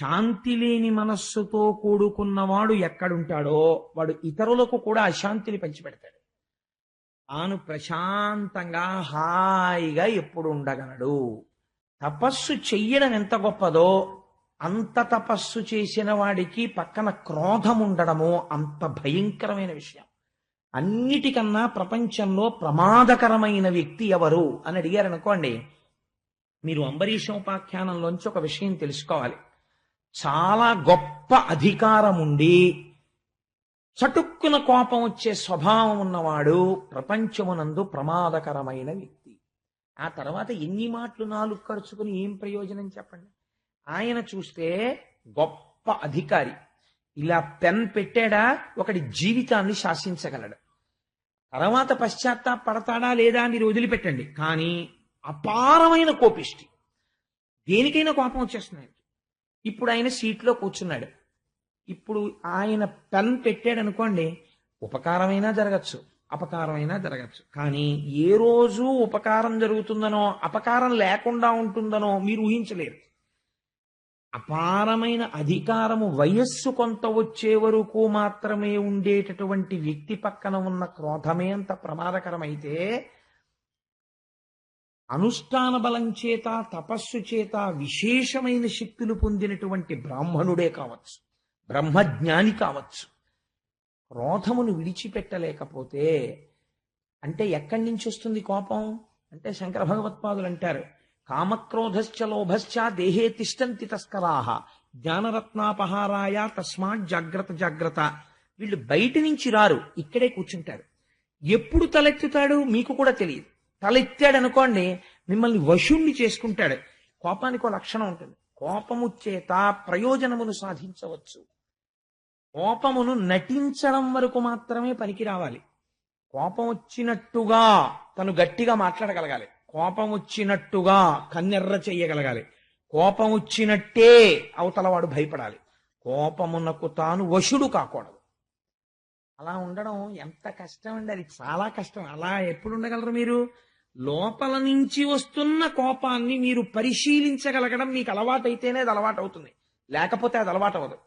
శాంతి లేని మనస్సుతో కూడుకున్నవాడు ఎక్కడుంటాడో వాడు ఇతరులకు కూడా అశాంతిని పంచిపెడతాడు. తాను ప్రశాంతంగా హాయిగా ఎప్పుడు ఉండగలడు? తపస్సు చెయ్యడం ఎంత గొప్పదో అంత తపస్సు చేసిన వాడికి పక్కన క్రోధం ఉండడము అంత భయంకరమైన విషయం. అన్నిటికన్నా ప్రపంచంలో ప్రమాదకరమైన వ్యక్తి ఎవరు? అని అడిగారు అనుకోండి మీరు అంబరీషోపాఖ్యానంలోంచి ఒక విషయం తెలుసుకోవాలి. చాలా గొప్ప అధికారం ఉండి చటుక్కున కోపం వచ్చే స్వభావం ఉన్నవాడు ప్రపంచమునందు ప్రమాదకరమైన వ్యక్తి. ఆ తర్వాత ఎన్ని మాటలు నాలుగు ఖర్చుకుని ఏం ప్రయోజనం చెప్పండి? ఆయన చూస్తే గొప్ప అధికారి. ఇలా పెన్ పెట్టాడా? ఒకటి జీవితాన్ని శాసించగలడు. తర్వాత పశ్చాత్తాపడతాడా లేదా మీరు వదిలిపెట్టండి. కానీ అపారమైన కోపిష్టి. దేనికైనా కోపం వచ్చేస్తున్నాయి. ఇప్పుడు ఆయన సీట్లో కూర్చున్నాడు. ఇప్పుడు ఆయన పెన్ పెట్టాడు అనుకోండి ఉపకారమైనా జరగచ్చు అపకారమైనా జరగచ్చు. కానీ ఏ రోజు ఉపకారం జరుగుతుందనో అపకారం లేకుండా ఉంటుందనో మీరు ఊహించలేరు. అపారమైన అధికారము వయస్సు కొంత వచ్చే వరకు మాత్రమే ఉండేటటువంటి వ్యక్తి పక్కన ఉన్న క్రోధమే అంత ప్రమాదకరమైతే అనుష్ఠాన బలం చేత తపస్సు చేత విశేషమైన శక్తులు పొందినటువంటి బ్రాహ్మణుడే కావచ్చు. బ్రహ్మజ్ఞాని కావచ్చు. క్రోధమును విడిచిపెట్టలేకపోతే అంటే ఎక్కడి నుంచి వస్తుంది కోపం? అంటే శంకర భగవత్పాదులు అంటారు కామక్రోధశ్చ లోభశ్చ దేహే తిష్టంతి తస్కరాహ జ్ఞానరత్నాపహారాయ తస్మాత్ జాగ్రత్త జాగ్రత్త. వీళ్ళు బయట నుంచి రారు ఇక్కడే కూర్చుంటారు. ఎప్పుడు తలెత్తుతాడు? మీకు కూడా తెలియదు. తలెత్తాడు అనుకోండి మిమ్మల్ని వశుణ్ణి చేసుకుంటాడు. కోపానికి ఒక లక్షణం ఉంటుంది. కోపము చేత ప్రయోజనమును సాధించవచ్చు. కోపమును నటించడం వరకు మాత్రమే పనికి రావాలి. కోపం వచ్చినట్టుగా తను గట్టిగా మాట్లాడగలగాలి. కోపం వచ్చినట్టుగా కన్నెర్ర చెయ్యగలగాలి. కోపం వచ్చినట్టే అవతలవాడు భయపడాలి. కోపమునకు తాను వశుడు కాకూడదు. అలా ఉండడం ఎంత కష్టం అండి అది చాలా కష్టం. అలా ఎప్పుడు ఉండగలరు మీరు? లోపల నుంచి వస్తున్న కోపాన్ని మీరు పరిశీలించగలగడం మీకు అలవాటైతేనే అది అలవాటు అవుతుంది లేకపోతే అది అలవాటు అవ్వదు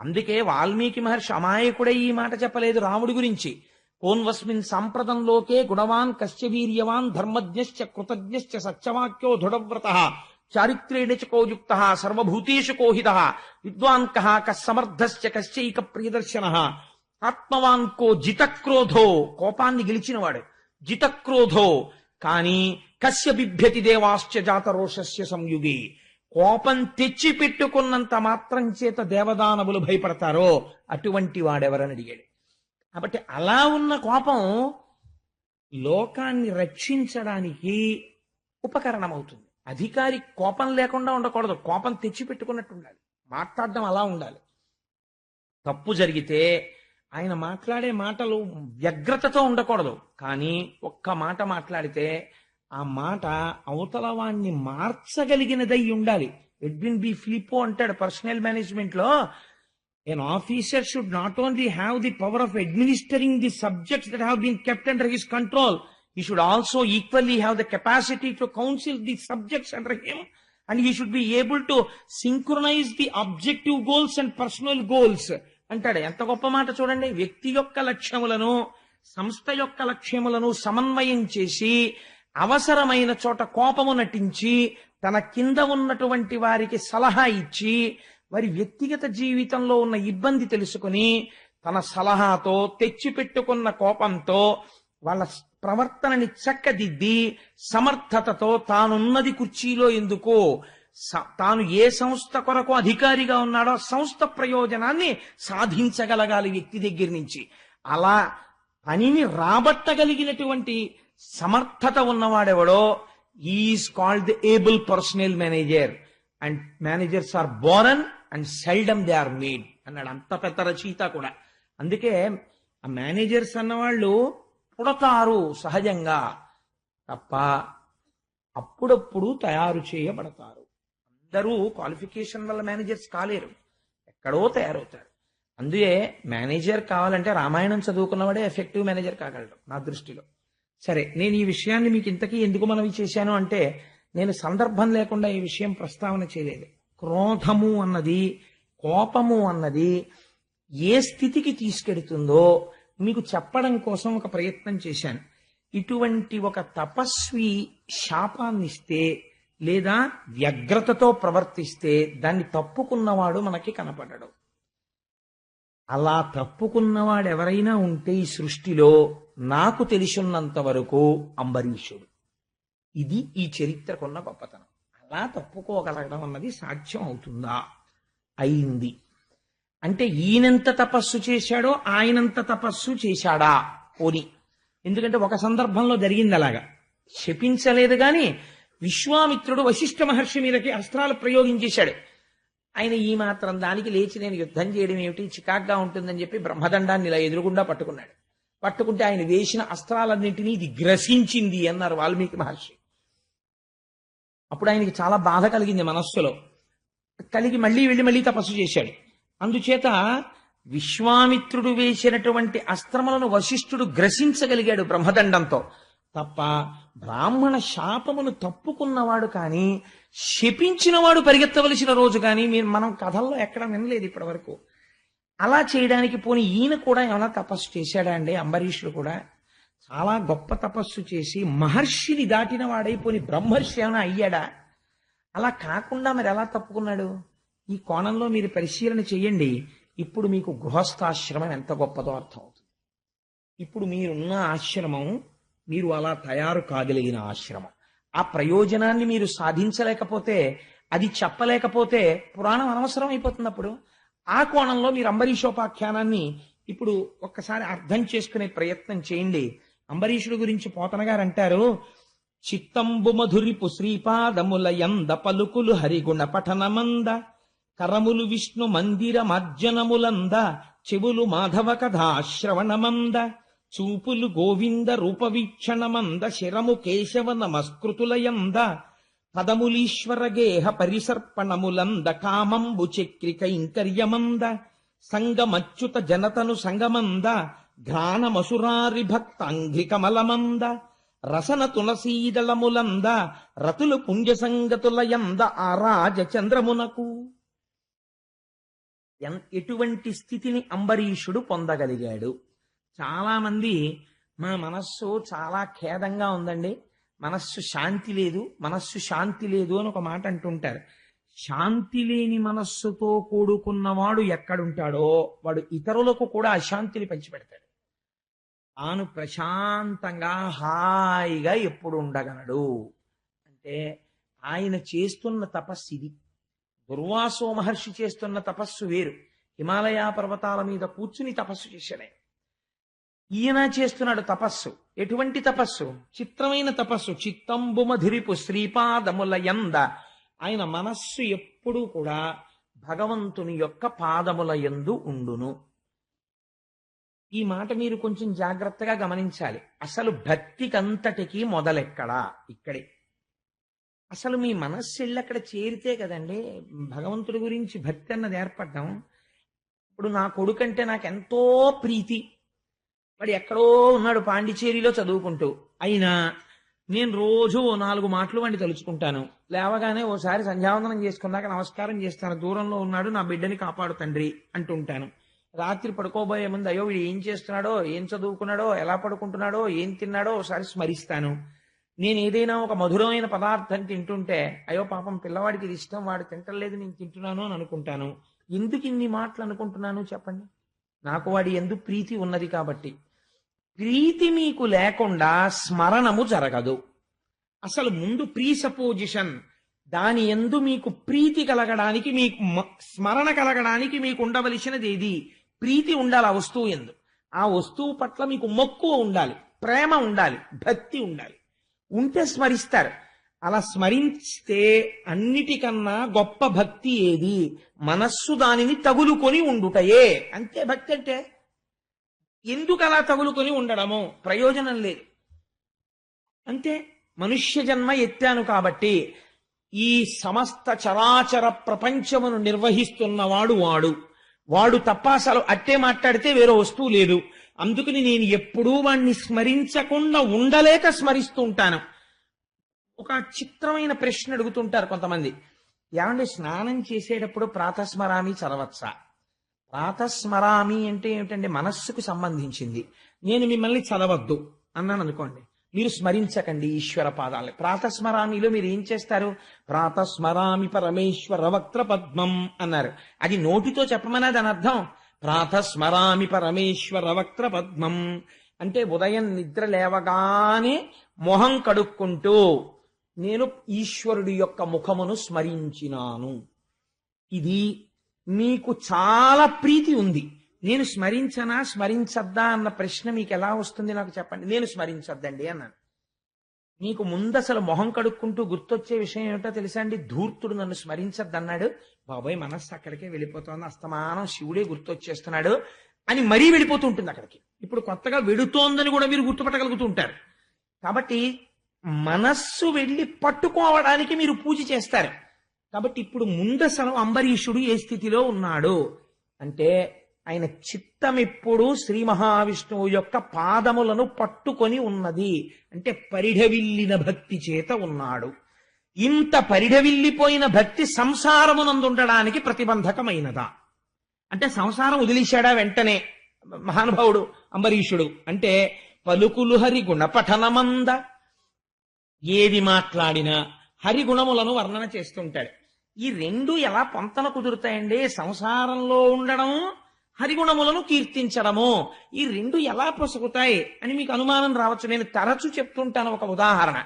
అందుకే వాల్మీకి మహర్షి అమాయకుడే ఈ మాట చెప్పలేదు రాముడి గురించి. కోన్వస్మిన్ సాంప్రదంలోకే గుణవాన్ కశ్యవీర్యవాన్ ధర్మజ్ఞశ్చ కృతజ్ఞశ్చ సత్యవాక్యో దృఢవ్రత చారిత్రేణ చ కోయుక్త సర్వభూతేషు కోహిత విద్వాన్ కః కస్సమర్థశ్చ కశ్చైక ప్రియదర్శన ఆత్మవాన్ కో జితక్రోధో కోపాన్ని గెలిచినవాడు. జితక్రోధో కానీ కస్య బిభ్యతి దేవాశ్చ జాతరోషస్య సంయుగి. కోపం తెచ్చి పెట్టుకున్నంత మాత్రం చేత దేవదానవులు భయపడతారో అటువంటి వాడెవరని అడిగాడు. కాబట్టి అలా ఉన్న కోపం లోకాన్ని రక్షించడానికి ఉపకరణమవుతుంది. అధికారి కోపం లేకుండా ఉండకూడదు. కోపం తెచ్చి పెట్టుకున్నట్టు ఉండాలి. మాట్లాడడం అలా ఉండాలి. తప్పు జరిగితే ఆయన మాట్లాడే మాటలు వ్యగ్రతతో ఉండకూడదు. కానీ ఒక్క మాట మాట్లాడితే ఆ మాట అవతల వాణ్ణి మార్చగలిగినదై ఉండాలి. ఎడ్విన్ బి ఫిలిపో అంటాడు పర్సనల్ మేనేజ్మెంట్లో an officer should not only have the power of administering the subjects that have been kept under his control he should also equally have the capacity to counsel the subjects under him and he should be able to synchronise the objective goals and personal goals అంటాడు. ఎంత గొప్ప మాట చూడండి. వ్యక్తి యొక్క లక్ష్యములను సంస్థ యొక్క లక్ష్యములను సమన్వయం చేసి అవసరమైన చోట కోపము నటించి తన కింద ఉన్నటువంటి వారికి సలహా ఇచ్చి వారి వ్యక్తిగత జీవితంలో ఉన్న ఇబ్బంది తెలుసుకుని తన సలహాతో తెచ్చిపెట్టుకున్న కోపంతో వాళ్ళ ప్రవర్తనని చక్కదిద్ది సమర్థతతో తానున్నది కుర్చీలో ఎందుకో? తాను ఏ సంస్థ కొరకు అధికారిగా ఉన్నాడో సంస్థ ప్రయోజనాన్ని సాధించగలగాలి వ్యక్తి దగ్గర నుంచి. అలా పనిని రాబట్టగలిగినటువంటి సమర్థత ఉన్నవాడెవడో is called the able personal manager and managers are born and seldom they are made అన్నాడు. అంత పెద్ద రచయిత కూడా. అందుకే ఆ మేనేజర్స్ అన్నవాళ్ళు పుడతారు సహజంగా తప్ప అప్పుడప్పుడు తయారు చేయబడతారు. ఇద్దరూ క్వాలిఫికేషన్ వల్ల మేనేజర్స్ కాలేరు. ఎక్కడో తయారవుతారు. అందుకే మేనేజర్ కావాలంటే రామాయణం చదువుకున్నవాడే ఎఫెక్టివ్ మేనేజర్ కాగలడు నా దృష్టిలో. సరే నేను ఈ విషయాన్ని మీకు ఇంతకీ ఎందుకు మనవి చేశాను అంటే నేను సందర్భం లేకుండా ఈ విషయం ప్రస్తావన చేయలేదు. క్రోధము అన్నది కోపము అన్నది ఏ స్థితికి తీసుకెడుతుందో మీకు చెప్పడం కోసం ఒక ప్రయత్నం చేశాను. ఇటువంటి ఒక తపస్వి శాపాన్నిస్తే లేదా వ్యగ్రతతో ప్రవర్తిస్తే దాన్ని తప్పుకున్నవాడు మనకి కనపడడు. అలా తప్పుకున్నవాడు ఎవరైనా ఉంటే ఈ సృష్టిలో నాకు తెలిసినంత వరకు అంబరీషుడు. ఇది ఈ చరిత్రకున్న గొప్పతనం. అలా తప్పుకోగలగడం అన్నది సాధ్యం అవుతుందా? అయింది. అంటే ఈయనంత తపస్సు చేశాడో ఆయనంత తపస్సు చేశాడా? పోని. ఎందుకంటే ఒక సందర్భంలో జరిగింది అలాగా శపించలేదు కానీ విశ్వామిత్రుడు వశిష్ఠ మహర్షి మీదకి అస్త్రాలు ప్రయోగించేశాడు ఆయన ఈ మాత్రం దానికి లేచి నేను యుద్ధం చేయడం ఏమిటి? చికాగ్గా ఉంటుందని చెప్పి బ్రహ్మదండాన్ని ఇలా ఎదురుగుండా పట్టుకున్నాడు. పట్టుకుంటే ఆయన వేసిన అస్త్రాలన్నింటినీ ఇది గ్రసించింది అన్నారు వాల్మీకి మహర్షి. అప్పుడు ఆయనకి చాలా బాధ కలిగింది మనస్సులో. కలిగి మళ్ళీ వెళ్ళి మళ్ళీ తపస్సు చేశాడు. అందుచేత విశ్వామిత్రుడు వేసినటువంటి అస్త్రములను వశిష్ఠుడు గ్రసించగలిగాడు బ్రహ్మదండంతో. తప్ప బ్రాహ్మణ శాపమును తప్పుకున్నవాడు కానీ శపించినవాడు పరిగెత్తవలసిన రోజు కానీ మీరు మనం కథల్లో ఎక్కడ వినలేదు ఇప్పటి వరకు అలా చేయడానికి పోని ఈయన కూడా ఏమైనా తపస్సు చేశాడా అండి? అంబరీషుడు కూడా చాలా గొప్ప తపస్సు చేసి మహర్షిని దాటిన వాడైపోని బ్రహ్మర్షి ఏమైనా అయ్యాడా? అలా కాకుండా మరి ఎలా తప్పుకున్నాడు? ఈ కోణంలో మీరు పరిశీలన చేయండి. ఇప్పుడు మీకు గృహస్థాశ్రమం ఎంత గొప్పదో అర్థం అవుతుంది ఇప్పుడు మీరున్న ఆశ్రమం మీరు అలా తయారు కాగలిగిన ఆశ్రమం. ఆ ప్రయోజనాన్ని మీరు సాధించలేకపోతే అది చెప్పలేకపోతే పురాణం అనవసరం అయిపోతుంది అప్పుడు ఆ కోణంలో మీరు అంబరీషోపాఖ్యానాన్ని ఇప్పుడు ఒక్కసారి అర్థం చేసుకునే ప్రయత్నం చేయండి. అంబరీషుడు గురించి పోతన గారు అంటారు చిత్తంబు మధురిపు శ్రీపాదముల యంద పలుకులు హరిగుణ పఠనమంద కరములు విష్ణు మందిర మజ్జనములంద చెవులు మాధవ కథా శ్రవణమంద చూపులు గోవింద రూపవీక్షణమంద శిరము కేశవ నమస్కృతులయంద పదములీశ్వర గేహ పరిసర్పణములంద కామంబు చక్రిక ఇంకర్యమంద సంగమచ్యుత జనతను సంగమంద ఘ్రాణమసురారి భక్తాంఘ్రికమలమంద రసన తులసీదళములంద రతులు పుంజసంగతులయంద ఆరాజ చంద్రమునకు ఎటువంటి స్థితిని అంబరీషుడు పొందగలిగాడు? చాలా మంది మా మనస్సు చాలా ఖేదంగా ఉందండి. మనస్సు శాంతి లేదు మనస్సు శాంతి లేదు అని ఒక మాట అంటుంటారు. శాంతి లేని మనస్సుతో కూడుకున్నవాడు ఎక్కడుంటాడో వాడు ఇతరులకు కూడా అశాంతిని పంచిపెడతాడు. తాను ప్రశాంతంగా హాయిగా ఎప్పుడు ఉండగలడు? అంటే ఆయన చేస్తున్న తపస్సు ఇది. దుర్వాసో మహర్షి చేస్తున్న తపస్సు వేరు. హిమాలయ పర్వతాల మీద కూర్చుని తపస్సు చేశాడు ఈయన చేస్తున్నాడు తపస్సు. ఎటువంటి తపస్సు? చిత్రమైన తపస్సు. చిత్తంబుమధిరిపు శ్రీపాదముల యంద. ఆయన మనస్సు ఎప్పుడూ కూడా భగవంతుని యొక్క పాదముల యందు ఉండును. ఈ మాట మీరు కొంచెం జాగ్రత్తగా గమనించాలి. అసలు భక్తికంతటికి మొదలెక్కడా? ఇక్కడే. అసలు మీ మనస్సు వెళ్ళి అక్కడ చేరితే కదండి భగవంతుడి గురించి భక్తి అన్నది ఏర్పడ్డం. ఇప్పుడు నా కొడుకంటే నాకు ఎంతో ప్రీతి. వాడు ఎక్కడో ఉన్నాడు పాండిచేరిలో చదువుకుంటూ. అయినా నేను రోజు ఓ నాలుగు మాటలు వండి తలుచుకుంటాను. లేవగానే ఓసారి సంధ్యావందనం చేసుకున్నాక నమస్కారం చేస్తాను. దూరంలో ఉన్నాడు నా బిడ్డని కాపాడు తండ్రి అంటుంటాను. రాత్రి పడుకోబోయే ముందు అయ్యో వీడు ఏం చేస్తున్నాడో ఏం చదువుకున్నాడో ఎలా పడుకుంటున్నాడో ఏం తిన్నాడో ఒకసారి స్మరిస్తాను. నేను ఏదైనా ఒక మధురమైన పదార్థం తింటుంటే అయ్యో పాపం పిల్లవాడికి ఇది ఇష్టం వాడు తింటలేదు నేను తింటున్నాను అని అనుకుంటాను. ఎందుకు ఇన్ని మాటలు అనుకుంటున్నాను చెప్పండి? నాకు వాడి ఎందు ప్రీతి ఉన్నది కాబట్టి. ప్రీతి మీకు లేకుండా స్మరణము జరగదు. అసలు ముందు ప్రీసపోజిషన్ దాని ఎందు మీకు ప్రీతి కలగడానికి మీకు మ- స్మరణ కలగడానికి మీకు ఉండవలసినది ఏది? ప్రీతి ఉండాలి ఆ వస్తువు ఎందు. ఆ వస్తువు పట్ల మీకు మక్కువ ఉండాలి ప్రేమ ఉండాలి భక్తి ఉండాలి. ఉంటే స్మరిస్తారు. అలా స్మరిస్తే అన్నిటికన్నా గొప్ప భక్తి ఏది? మనస్సు దానిని తగులుకొని ఉండుటయే. అంతే భక్తి అంటే? ఎందుకు అలా తగులుకొని ఉండడము? ప్రయోజనం లేదు. అంతే? మనుష్య జన్మ ఎత్తాను కాబట్టి ఈ సమస్త చరాచర ప్రపంచమును నిర్వహిస్తున్నవాడు వాడు. వాడు తప్ప అసలు అట్టే మాట్లాడితే వేరే వస్తువు లేదు. అందుకని నేను ఎప్పుడూ వాణ్ణి స్మరించకుండా ఉండలేక స్మరిస్తూ ఉంటాను. ఒక చిత్రమైన ప్రశ్న అడుగుతుంటారు కొంతమంది. ఏమండి స్నానం చేసేటప్పుడు ప్రాతస్మరామి చదవచ్చా? ప్రాతస్మరామి అంటే ఏమిటంటే మనస్సుకు సంబంధించింది. నేను మిమ్మల్ని చదవద్దు అన్నాను అనుకోండి. మీరు స్మరించకండి ఈశ్వర పాదాలని. ప్రాతస్మరామిలో మీరు ఏం చేస్తారు? ప్రాతస్మరామి పరమేశ్వర వక్త్ర పద్మం అన్నారు. అది నోటితో చెప్పమని దాని అర్థం ప్రాతస్మరామి పరమేశ్వర వక్త్ర పద్మం అంటే ఉదయం నిద్ర లేవగానే మొహం కడుక్కుంటూ నేను ఈశ్వరుడి యొక్క ముఖమును స్మరించినాను. ఇది మీకు చాలా ప్రీతి ఉంది. నేను స్మరించనా స్మరించద్దా అన్న ప్రశ్న మీకు ఎలా వస్తుంది నాకు చెప్పండి. నేను స్మరించద్దండి అన్నాను. మీకు ముందు అసలు మొహం కడుక్కుంటూ గుర్తొచ్చే విషయం ఏమిటో తెలుసా అండి? ధూర్తుడు నన్ను స్మరించద్దన్నాడు. బాబాయ్ మనస్సు అక్కడికే వెళ్ళిపోతోంది. అస్తమానం శివుడే గుర్తొచ్చేస్తున్నాడు అని మరీ వెళ్ళిపోతూ ఉంటుంది అక్కడికి. ఇప్పుడు కొత్తగా వెడుతోందని కూడా మీరు గుర్తుపట్టగలుగుతూ ఉంటారు. కాబట్టి మనస్సు వెళ్ళి పట్టుకోవడానికి మీరు పూజ చేస్తారు. కాబట్టి ఇప్పుడు ముందసలు అంబరీషుడు ఏ స్థితిలో ఉన్నాడు? అంటే ఆయన చిత్తం ఇప్పుడు శ్రీ మహావిష్ణువు యొక్క పాదములను పట్టుకొని ఉన్నది. అంటే పరిఢవిల్లిన భక్తి చేత ఉన్నాడు. ఇంత పరిఢవిల్లిపోయిన భక్తి సంసారమునందుండడానికి ప్రతిబంధకమైనదా? అంటే సంసారం వదిలేశాడా వెంటనే మహానుభావుడు అంబరీషుడు? అంటే పలుకులు హరి పఠనమంద ఏది మాట్లాడినా హరిగుణములను వర్ణన చేస్తుంటాడు. ఈ రెండు ఎలా పొంతన కుదురుతాయండి? సంసారంలో ఉండడం హరిగుణములను కీర్తించడము ఈ రెండు ఎలా పొసగుతాయి అని మీకు అనుమానం రావచ్చు. నేను తరచు చెప్తుంటాను ఒక ఉదాహరణ.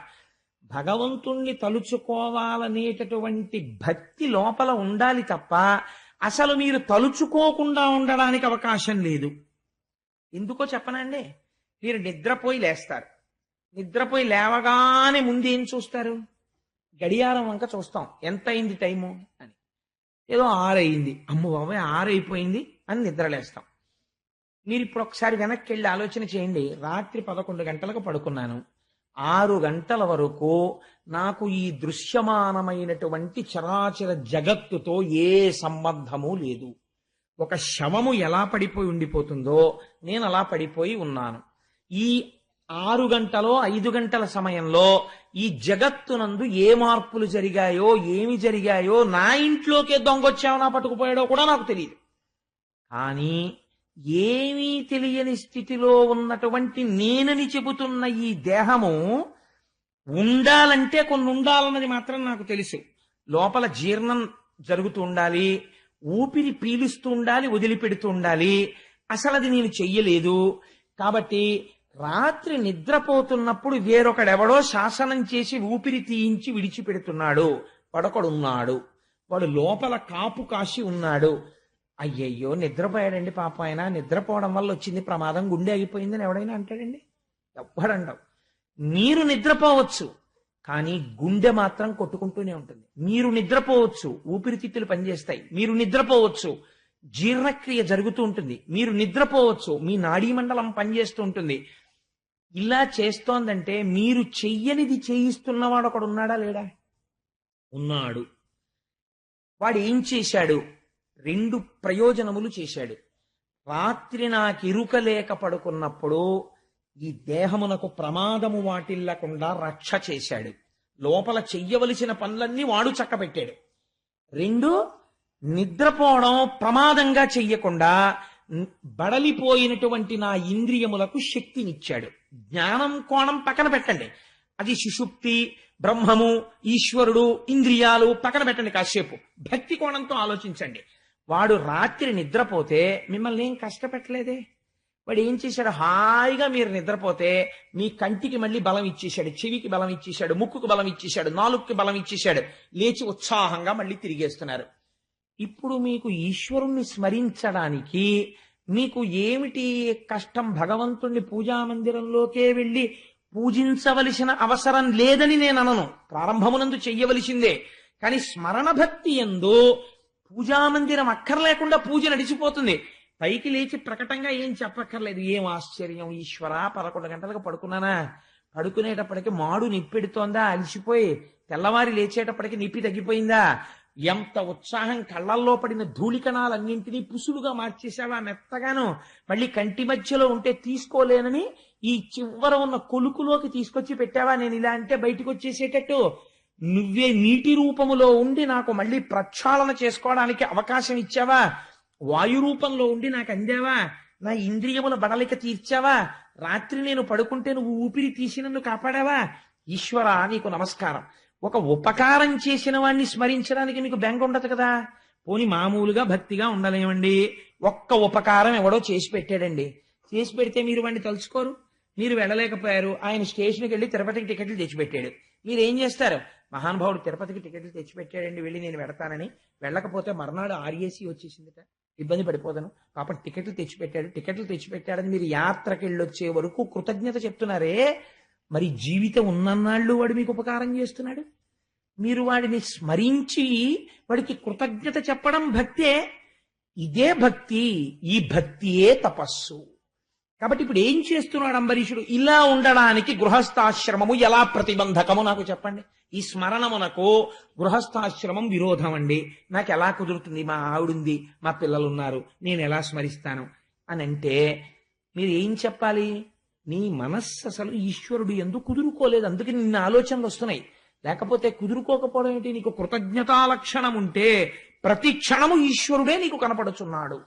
భగవంతుణ్ణి తలుచుకోవాలనేటటువంటి భక్తి లోపల ఉండాలి తప్ప అసలు మీరు తలుచుకోకుండా ఉండడానికి అవకాశం లేదు. ఎందుకో చెప్పనండి మీరు నిద్రపోయి లేస్తారు. నిద్రపోయి లేవగానే ముందు ఏం చూస్తారు? గడియారం వంక చూస్తాం. ఎంత అయింది టైము అని. ఏదో ఆరయింది అమ్మ బాబాయ్ ఆరైపోయింది అని నిద్రలేస్తాం. మీరు ఇప్పుడు ఒకసారి వెనక్కి వెళ్ళి ఆలోచన చేయండి. రాత్రి పదకొండు గంటలకు పడుకున్నాను. ఆరు గంటల వరకు నాకు ఈ దృశ్యమానమైనటువంటి చరాచర జగత్తుతో ఏ సంబంధము లేదు. ఒక శవము ఎలా పడిపోయి ఉండిపోతుందో నేను అలా పడిపోయి ఉన్నాను. ఈ ఆరు గంటలో ఐదు గంటల సమయంలో ఈ జగత్తునందు ఏ మార్పులు జరిగాయో ఏమి జరిగాయో నా ఇంట్లోకే దొంగొచ్చావో నా పట్టుకుపోయాడో కూడా నాకు తెలియదు కానీ ఏమీ తెలియని స్థితిలో ఉన్నటువంటి నేనని చెబుతున్న ఈ దేహము ఉండాలంటే కొన్ని ఉండాలన్నది మాత్రం నాకు తెలుసు. లోపల జీర్ణం జరుగుతూ ఉండాలి ఊపిరి పీలుస్తూ ఉండాలి వదిలిపెడుతూ ఉండాలి. అసలు అది నేను చెయ్యలేదు. కాబట్టి రాత్రి నిద్రపోతున్నప్పుడు వేరొకడెవడో శాసనం చేసి ఊపిరి తీయించి విడిచిపెడుతున్నాడు. పడొకడున్నాడు. వాడు లోపల కాపు కాసి ఉన్నాడు. అయ్యయ్యో నిద్రపోయాడండి పాప ఆయన నిద్రపోవడం వల్ల వచ్చింది ప్రమాదం. గుండె ఆగిపోయిందని ఎవడైనా అంటాడండి? ఎవ్వడండవు మీరు నిద్రపోవచ్చు కానీ గుండె మాత్రం కొట్టుకుంటూనే ఉంటుంది. మీరు నిద్రపోవచ్చు ఊపిరితిత్తులు పనిచేస్తాయి. మీరు నిద్రపోవచ్చు జీర్ణక్రియ జరుగుతూ ఉంటుంది. మీరు నిద్రపోవచ్చు మీ నాడీ మండలం పనిచేస్తూ ఉంటుంది. ఇలా చేస్తోందంటే మీరు చెయ్యనిది చేయిస్తున్నవాడు ఒకడు ఉన్నాడా లేడా? ఉన్నాడు. వాడు ఏం చేశాడు? రెండు ప్రయోజనములు చేశాడు. రాత్రి నాకు ఇరుక లేక పడుకున్నప్పుడు ఈ దేహమునకు ప్రమాదము వాటిల్లకుండా రక్ష చేశాడు. లోపల చెయ్యవలసిన పనులన్నీ వాడు చక్కబెట్టాడు. రెండు నిద్రపోవడం ప్రమాదంగా చెయ్యకుండా బడలిపోయినటువంటి నా ఇంద్రియములకు శక్తినిచ్చాడు. జ్ఞానం కోణం పక్కన పెట్టండి. అది సుషుప్తి బ్రహ్మము ఈశ్వరుడు ఇంద్రియాలు పక్కన పెట్టండి కాసేపు. భక్తి కోణంతో ఆలోచించండి. వాడు రాత్రి నిద్రపోతే మిమ్మల్ని ఏం కష్టపెట్టలేదే? వాడు ఏం చేశాడు? హాయిగా మీరు నిద్రపోతే మీ కంటికి మళ్ళీ బలం ఇచ్చేశాడు చెవికి బలం ఇచ్చేశాడు ముక్కుకు బలం ఇచ్చేశాడు నాలుగుకి బలం ఇచ్చేశాడు. లేచి ఉత్సాహంగా మళ్ళీ తిరిగేస్తున్నారు. ఇప్పుడు మీకు ఈశ్వరుణ్ణి స్మరించడానికి మీకు ఏమిటి కష్టం? భగవంతుణ్ణి పూజా మందిరంలోకే వెళ్ళి పూజించవలసిన అవసరం లేదని నేను అనను. ప్రారంభమునందు చెయ్యవలసిందే. కానీ స్మరణ భక్తి ఎందు పూజా మందిరం అక్కర్లేకుండా పూజ నడిచిపోతుంది. పైకి లేచి ప్రకటంగా ఏం చెప్పక్కర్లేదు. ఏం ఆశ్చర్యం? ఈశ్వర పదకొండు గంటలకు పడుకున్నానా? పడుకునేటప్పటికి మాడు నిప్పెడుతోందా? అలిసిపోయి తెల్లవారి లేచేటప్పటికి నిప్పి తగ్గిపోయిందా? ఎంత ఉత్సాహం కళ్ళల్లో పడిన ధూళికణాలన్నింటినీ పుసులుగా మార్చేసావా మెత్తగాను. మళ్ళీ కంటి మధ్యలో ఉంటే తీసుకోలేనని ఈ చివర ఉన్న కొలుకులోకి తీసుకొచ్చి పెట్టావా నేను ఇలా అంటే బయటకు వచ్చేసేటట్టు నువ్వే నీటి రూపములో ఉండి నాకు మళ్ళీ ప్రక్షాళన చేసుకోవడానికి అవకాశం ఇచ్చావా? వాయు రూపంలో ఉండి నాకు అందావా? నా ఇంద్రియముల బడలిక తీర్చావా? రాత్రి నేను పడుకుంటే నువ్వు ఊపిరి తీసి నన్ను కాపాడావా? ఈశ్వర నీకు నమస్కారం. ఒక ఉపకారం చేసిన వాడిని స్మరించడానికి మీకు బెంగ ఉండదు కదా. పోని మామూలుగా భక్తిగా ఉండలేమండి. ఒక్క ఉపకారం ఎవడో చేసి పెట్టాడండి. చేసి పెడితే మీరు వాడిని తలుచుకోరు. మీరు వెళ్ళలేకపోయారు. ఆయన స్టేషన్కి వెళ్ళి తిరుపతికి టికెట్లు తెచ్చిపెట్టాడు మీరు ఏం చేస్తారు? మహానుభావుడు తిరుపతికి టికెట్లు తెచ్చిపెట్టాడండి వెళ్ళి నేను వెడతానని వెళ్ళకపోతే మర్నాడు ఆర్ఏసీ వచ్చేసిందిట. ఇబ్బంది పడిపోతాను. పాపం టికెట్లు తెచ్చిపెట్టాడు టికెట్లు తెచ్చిపెట్టాడని మీరు యాత్రకి వెళ్ళొచ్చే వరకు కృతజ్ఞత చెప్తున్నారే. మరి జీవితం ఉన్నన్నాళ్ళు వాడు మీకు ఉపకారం చేస్తున్నాడు? మీరు వాడిని స్మరించి వాడికి కృతజ్ఞత చెప్పడం భక్తే ఇదే భక్తి ఈ భక్తియే తపస్సు. కాబట్టి ఇప్పుడు ఏం చేస్తున్నాడు అంబరీషుడు? ఇలా ఉండడానికి గృహస్థాశ్రమము ఎలా ప్రతిబంధకము? నాకు చెప్పండి. ఈ స్మరణమునకు గృహస్థాశ్రమం విరోధం అండి. నాకు ఎలా కుదురుతుంది? మా ఆవిడుంది మా పిల్లలు ఉన్నారు నేను ఎలా స్మరిస్తాను? అని అంటే మీరు ఏం చెప్పాలి? నీ మనస్సు అసలు ఈశ్వరుడు ఎందుకు కుదురుకోలేదు. అందుకే నిన్న ఆలోచనలు వస్తున్నాయి. లేకపోతే కుదురుకోకపోవడం ఏంటి? నీకు కృతజ్ఞతా లక్షణం ఉంటే ప్రతి క్షణము ఈశ్వరుడే నీకు కనపడుచున్నాడు.